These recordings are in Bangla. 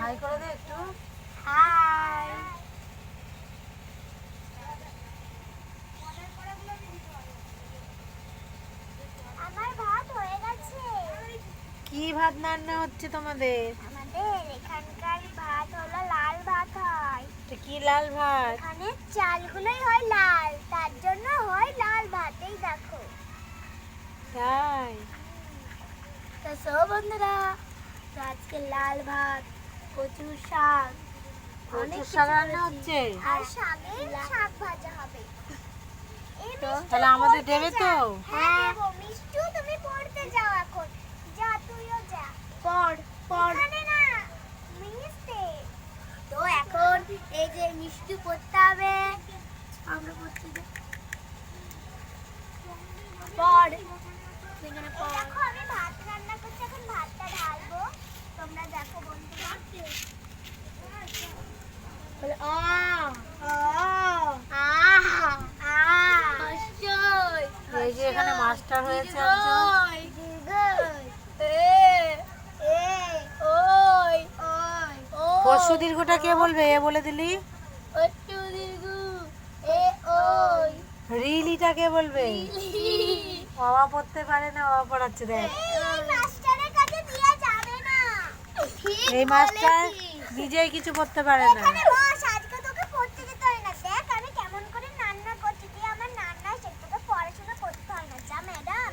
হাই করে দে একটু। হাই আমার ভাত হয়ে গেছে। কি ভাত রান্না হচ্ছে তোমাদের? আমাদের এখানকার ভাত হলো লাল ভাত হয়। কি লাল ভাত? এখানে চালগুলোই হয় লাল তার জন্য হয় লাল ভাত এই দেখো তাই। তা সব বন্ধুরা তো আজকে লাল ভাত কচু শাক অনেক কিছু শাক রান্না হচ্ছে? আর শাকের শাক ভাজা হবে। তাহলে আমাদের দেবে তো? হ্যাঁ দেবো মিষ্টু তুমি পড়তে যাও এখন যা তুইও যা পড় পড় এখানে না মিনিস্টে তো এখন এই যে মিষ্টি পড়তে হবে আমরা পড়তে যাই পড় এখানে পড় দেখো আমি ভাত রান্না করছি এখন ভাতটা ঢালবো তোমরা দেখো বন্ধুরা বলে আ আ আ আ অবশ্যই এই যে এখানে হয়েছে পরশু দীর্ঘটা কে বলবে? এ বলে দিলি। রিলিটা কে বলবে? বাবা পড়তে পারে না বাবা পড়াচ্ছে দেখ। এই মাস্টার। নিজেই কিছু করতে পারে না এখানে বস আজকে তোকে পড়তে যেতে হয় না দেখ আমি কেমন করে রান্না করছি তুই আমার রান্না শেখাতে পড়াশোনা করতে হয় না যা ম্যাডাম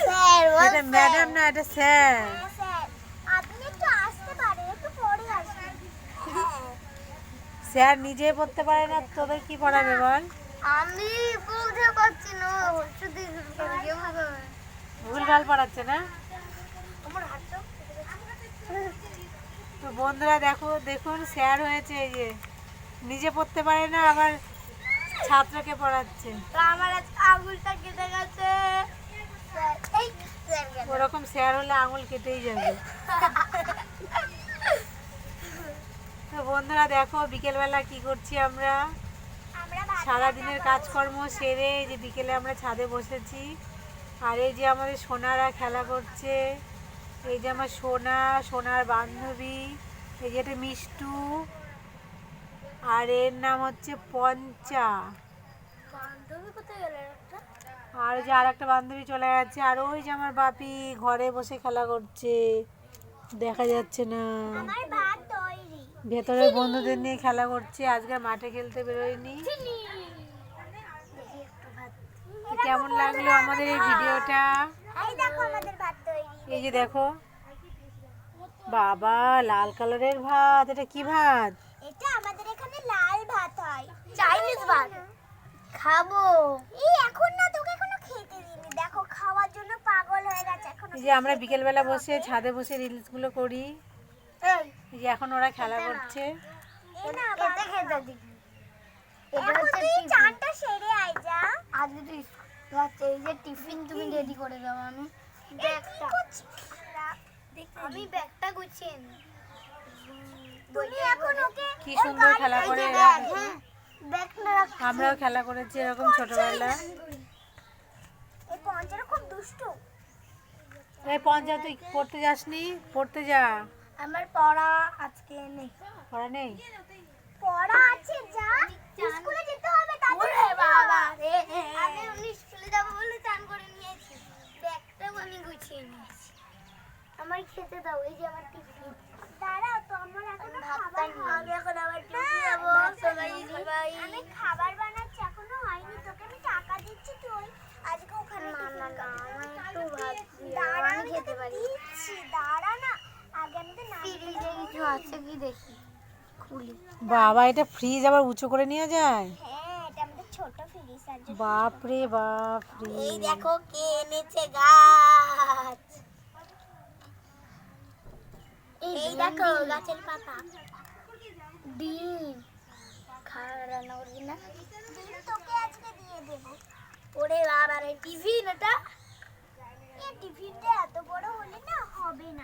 স্যার এটা ম্যাডাম না এটা স্যার। স্যার নিজে পড়তে পারে না তোদের কি পড়াবে বল? আমি বুঝতে পারছি না শুধু ভুলভাল পড়াচ্ছে না? তো বন্ধুরা দেখো দেখুন স্যার হয়েছে এই যে নিজে পড়তে পারে না আবার ছাত্রকে পড়াচ্ছে। তো আমার আঙুলটা কেটে গেছে। ওরকম স্যার হলে আঙুল কেটেই যাবে। তো বন্ধুরা দেখো বিকেলবেলা কি করছি আমরা? সারাদিনের কাজকর্ম সেরে এই যে বিকেলে আমরা ছাদে বসেছি। আর এই যে আমাদের সোনারা খেলা করছে এই যে আমার সোনা সোনার বান্ধবী এই যে এটা মিষ্টু আর এর নাম হচ্ছে পঞ্চা বান্ধবী কোথায় গেল একটা আর ওই যে আর একটা বান্ধবী চলে গেছে আর ওই যে আমার বাপি ঘরে বসে খেলা করছে। দেখা যাচ্ছে না। আমার ভাত তৈরি। ভেতরে বন্ধুদের নিয়ে খেলা করছে আজকে মাঠে খেলতে বেরোয়নি। কেমন লাগল আমাদের এই ভিডিওটা? এই দেখো আমাদের ভাত তৈরি। এই যে দেখো। বাবা লাল কালারের ভাত এটা কি ভাত? এটা আমাদের এখানে লাল ভাত হয়। চাইনিজ ভাত। খাব। এই যে আমরা বিকেলবেলা বসে ছাদে বসে রিলসগুলো করি। এই। যে এখন ওরা খেলা করছে। টিফিন। তুমি রেডি করে দাও আমি। ব্যাগটা। আমি ব্যাগটা গুছিয়ে নি তুমি এখন ওকে কি সুন্দর খেলা করে হ্যাঁ আমরাও খেলা করেছি এরকম ছোটবেলা খুব দুষ্টু। এই পঞ্চা তুই পড়তে যাসনি? পড়তে যা। আমার পড়া আজকে নেই। পড়া নেই? পড়া আছে যা। স্কুলে যেতে হবে তাদের বাবা। রে আমি উনি স্কুলে যাব বলে চান করে নিয়েছি। ব্যাগটাও আমি গুছিয়ে নিয়েছি। আমার খেতে দাও এই যে আমার টিফিন। দাঁড়াও তো আমার এখনও খাবার আমি এখন আবার টিফিন যাব। সবাই সবাই আমি খাবার বানাচ্ছি এখনও হয়নি তোকে আমি টাকা দিচ্ছি তুই আজকে ওখানে না না না আমার একটু ভাত দাঁড়া আমি খেতে পারি দিচ্ছি দাঁড়া না আগে আমি তো না ফ্রিজে কিছু আছে কি দেখি খুলি বাবা এটা ফ্রিজ আবার উঁচু করে নিয়ে যায়? হ্যাঁ এটা আমাদের ছোট ফ্রিজ আছে বাপ রে এই দেখো কে এনেছে গাছ। এই দেখো গাছের পাতা। ডিম। খাওয়া রান্না করবি না? ডিম তোকে আজকে দিয়ে দেবো। ওরে বাবা রে টিফিন এটা এই টিফিনটা এত বড় হলে না হবে না